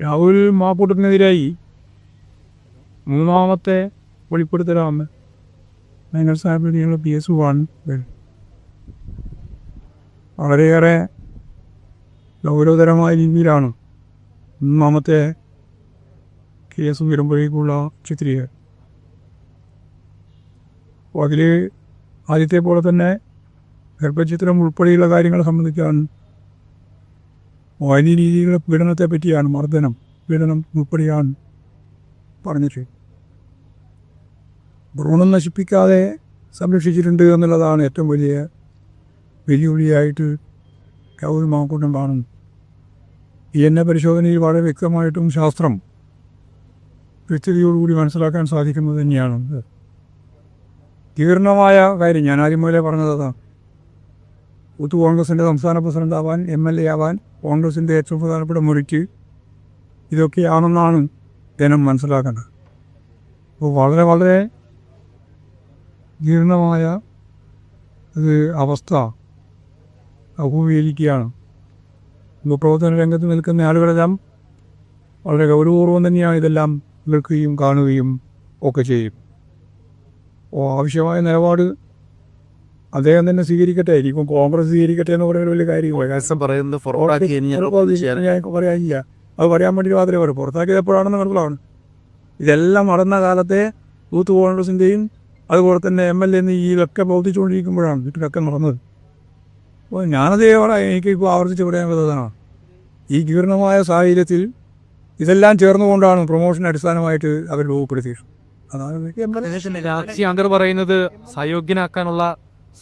രാഹുൽ മാപ്പൂട്ടത്തിനെതിരായി മൂന്നാമത്തെ വെളിപ്പെടുത്തലാണ് മേനൽ സാഹിബിനുള്ള പി എസ് വൺ വളരെയേറെ ഗൗരവതരമായ രീതിയിലാണ് മൂന്നാമത്തെ കേസ് വരുമ്പോഴേക്കുള്ള ചിത്രീകരണം. അപ്പോൾ അതിൽ ആദ്യത്തെ പോലെ തന്നെ ഗർഭചിത്രം ഉൾപ്പെടെയുള്ള കാര്യങ്ങളെ സംബന്ധിച്ചാണ് വലിയ രീതിയിലുള്ള പീഡനത്തെ പറ്റിയാണ് മർദ്ദനം. പീഡനം ഉൾപ്പെടെയാണ് പറഞ്ഞിട്ട്. ഭ്രൂണം നശിപ്പിക്കാതെ സംരക്ഷിച്ചിട്ടുണ്ട് എന്നുള്ളതാണ് ഏറ്റവും വലിയ വെല്ലുവിളിയായിട്ട് കൗരി മാക്കൂട്ടം കാണുന്നു. ഈ എന്നെ പരിശോധനയിൽ വളരെ വ്യക്തമായിട്ടും ശാസ്ത്രം വ്യക്തതയോടുകൂടി മനസ്സിലാക്കാൻ സാധിക്കുന്നത് തന്നെയാണ്. തീർണമായ കാര്യം. ഞാൻ ആദ്യം മുതലേ പറഞ്ഞത് അതാണ് യൂത്ത് കോൺഗ്രസിന്റെ സംസ്ഥാന പ്രസിഡന്റ് ആവാൻ എം എൽ എ ആവാൻ കോൺഗ്രസിന്റെ ഏറ്റവും പ്രധാനപ്പെട്ട മുറിക്ക് ഇതൊക്കെയാണെന്നാണ് ജനം മനസ്സിലാക്കേണ്ടത്. അപ്പോൾ വളരെ വളരെ ജീർണമായ ഒരു അവസ്ഥ അഭിമുഖീകരിക്കുകയാണ്. പ്രവർത്തന രംഗത്ത് നിൽക്കുന്ന ആളുകളെല്ലാം വളരെ ഗൗരവപൂർവം തന്നെയാണ് ഇതെല്ലാം കേൾക്കുകയും കാണുകയും ഒക്കെ ചെയ്യും. അപ്പോൾ ആവശ്യമായ നിലപാട് അദ്ദേഹം തന്നെ സ്വീകരിക്കട്ടെ ആയിരിക്കും കോൺഗ്രസ് സ്വീകരിക്കട്ടെ എന്ന് പറയുന്ന വലിയ കാര്യം പ്രകാശം പറയുന്നത് പുറത്താക്കി കഴിഞ്ഞാൽ ഞാൻ പറയാനില്ല. അത് പറയാൻ വേണ്ടി മാത്രമേ പറയൂ പുറത്താക്കിയത് എപ്പോഴാണെന്ന് മനസ്സിലാവണം. ഇതെല്ലാം നടന്ന കാലത്തെ യൂത്ത് കോൺഗ്രസിന്റെയും അതുപോലെ തന്നെ എം എൽ എ എന്നീലൊക്കെ പ്രവർത്തിച്ചുകൊണ്ടിരിക്കുമ്പോഴാണ് ഇതിലൊക്കെ നടന്നത്. അപ്പോൾ ഞാനത് പറയാം എനിക്കിപ്പോൾ ആവർത്തിച്ച് പറയാൻ പറ്റുന്നതാണ് ഈ ജീർണമായ സാഹചര്യത്തിൽ ഇതെല്ലാം ചേർന്നുകൊണ്ടാണ് പ്രൊമോഷൻ അടിസ്ഥാനമായിട്ട് അവർ രൂപപ്പെടുത്തിയത്. അതാണ് രാജി അംഗർ പറയുന്നത് സയോഗ്യനാക്കാനുള്ള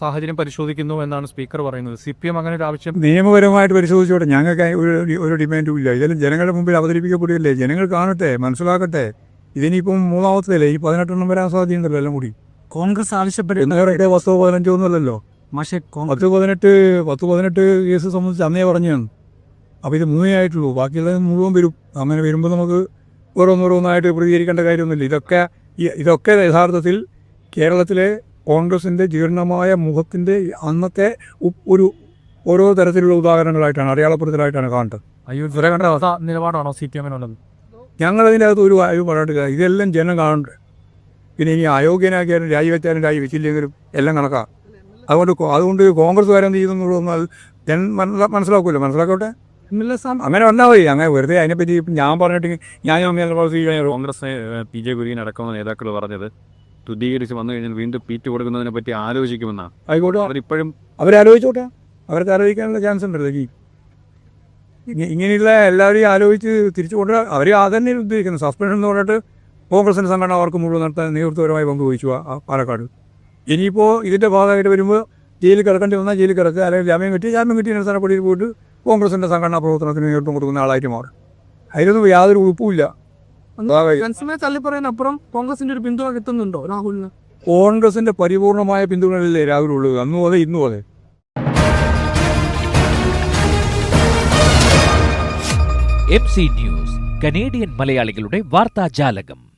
സാഹചര്യം പരിശോധിക്കുന്നു എന്നാണ് സ്പീക്കർ പറയുന്നത്. സി പി എം അങ്ങനെ ഒരു ആവശ്യം നിയമപരമായിട്ട് പരിശോധിച്ചോട്ടെ. ഞങ്ങൾക്ക് ഒരു ഒരു ഡിമാൻഡും ഇല്ല. ഇതെല്ലാം ജനങ്ങളുടെ മുമ്പിൽ അവതരിപ്പിക്കപ്പെടുകയല്ലേ? ജനങ്ങൾ കാണട്ടെ മനസ്സിലാക്കട്ടെ. ഇതിനിപ്പം മൂന്നാമത്തതല്ലേ? ഈ പതിനെട്ടെണ്ണം വരാൻ സാധ്യതയുണ്ടല്ലോ എല്ലാം കൂടി. കോൺഗ്രസ് ആവശ്യപ്പെട്ടു പത്ത് പത്തോ പതിനഞ്ചോ ഒന്നുമല്ലല്ലോ പക്ഷേ പത്ത് പതിനെട്ട് പത്ത് പതിനെട്ട് കേസ് സംബന്ധിച്ച് അന്നേ പറഞ്ഞാണ്. അപ്പോൾ ഇത് മൂന്നേ ആയിട്ടുള്ളൂ. ബാക്കിയുള്ളത് മുഴുവൻ വരും. അങ്ങനെ വരുമ്പോൾ നമുക്ക് ഓരോന്നോരോന്നായിട്ട് പ്രതികരിക്കേണ്ട കാര്യമൊന്നുമില്ല. ഇതൊക്കെ ഇതൊക്കെ യഥാർത്ഥത്തിൽ കേരളത്തിലെ കോൺഗ്രസിന്റെ ജീർണമായ മുഖത്തിന്റെ അന്നത്തെ ഒരു ഓരോ തരത്തിലുള്ള ഉദാഹരണങ്ങളായിട്ടാണ് അടയാളപ്പെടുത്തലായിട്ടാണ് കാണേണ്ടത് അയോധ്യ കണ്ട അവസ്ഥ നിലപാടാണോ സി പി എമ്മിനുള്ളത്? അകത്ത് ഒരു അയവ് പറഞ്ഞിട്ട് കാര്യമില്ല. ഇതെല്ലാം ജനം കാണുന്നുണ്ട്. പിന്നെ ഇനി അയോഗ്യനാക്കിയാലും രാജിവെച്ചാലും രാജിവെച്ചില്ലെങ്കിലും എല്ലാം കണക്കാം. അതുകൊണ്ട് അതുകൊണ്ട് കോൺഗ്രസ്സുകാരെന്ത് ചെയ്യുന്നുള്ളതൊന്നും അത് ജനം മനസ്സിലാ മനസ്സിലാക്കുമല്ലോ മനസ്സിലാക്കട്ടെ? അങ്ങനെ വന്നാൽ മതി. അങ്ങനെ വെറുതെ അതിനെപ്പറ്റി ഞാൻ പറഞ്ഞിട്ട് ഞാൻ ഞാൻ കോൺഗ്രസ് പി ജെ കുര്യൻ അടക്കമുള്ള നേതാക്കൾ പറഞ്ഞത് തുതീകരിച്ച് വന്നു കഴിഞ്ഞാൽ വീണ്ടും പീറ്റ് കൊടുക്കുന്നതിനെ പറ്റി ആലോചിക്കുമെന്നാണ് ആയിക്കോട്ടെ. അവരിപ്പോഴും അവരാലോചിച്ചോട്ടെ. അവർക്ക് ആലോചിക്കാനുള്ള ചാൻസ് ഉണ്ടല്ലോ ഈ. ഇങ്ങനെയുള്ള എല്ലാവരെയും ആലോചിച്ച് തിരിച്ചു കൊണ്ട് അവർ അതന്നെ ഉദ്ദേശിക്കുന്നത് സസ്പെൻഷൻ എന്ന് പറഞ്ഞിട്ട് കോൺഗ്രസിന്റെ സംഘടന അവർക്ക് മുഴുവൻ നടത്താൻ നേതൃത്വപരമായി പങ്കുവഹിച്ചു ആ ആ പാലക്കാട്. ഇനിയിപ്പോൾ ഇതിന്റെ ഭാഗമായിട്ട് വരുമ്പോൾ ജയിലിൽ കിടക്കേണ്ടി വന്നാൽ ജയിലിൽ കിടക്കുക. അല്ലെങ്കിൽ ജാമ്യം കിട്ടി ജാമ്യം കിട്ടിയ സ്ഥലപ്പെടിയിൽ പോയിട്ട് കോൺഗ്രസിന്റെ സംഘടനാ പ്രവർത്തനത്തിന് നേതൃത്വം കൊടുക്കുന്ന ആളായിട്ട് മാറും. അതിലൊന്നും യാതൊരു ഉറപ്പുമില്ല ജൻസനെ തള്ളി പറയുന്നപ്പുറം കോൺഗ്രസിന്റെ ഒരു പിന്തുണ കിട്ടുന്നുണ്ടോ രാഹുലിന്? കോൺഗ്രസിന്റെ പരിപൂർണമായ പിന്തുണയല്ലേ രാഹുലുള്ളത് അന്നു പോലെ ഇന്നു പോലെ. എം സി ന്യൂസ് കനേഡിയൻ മലയാളികളുടെ വാർത്താജാലകം.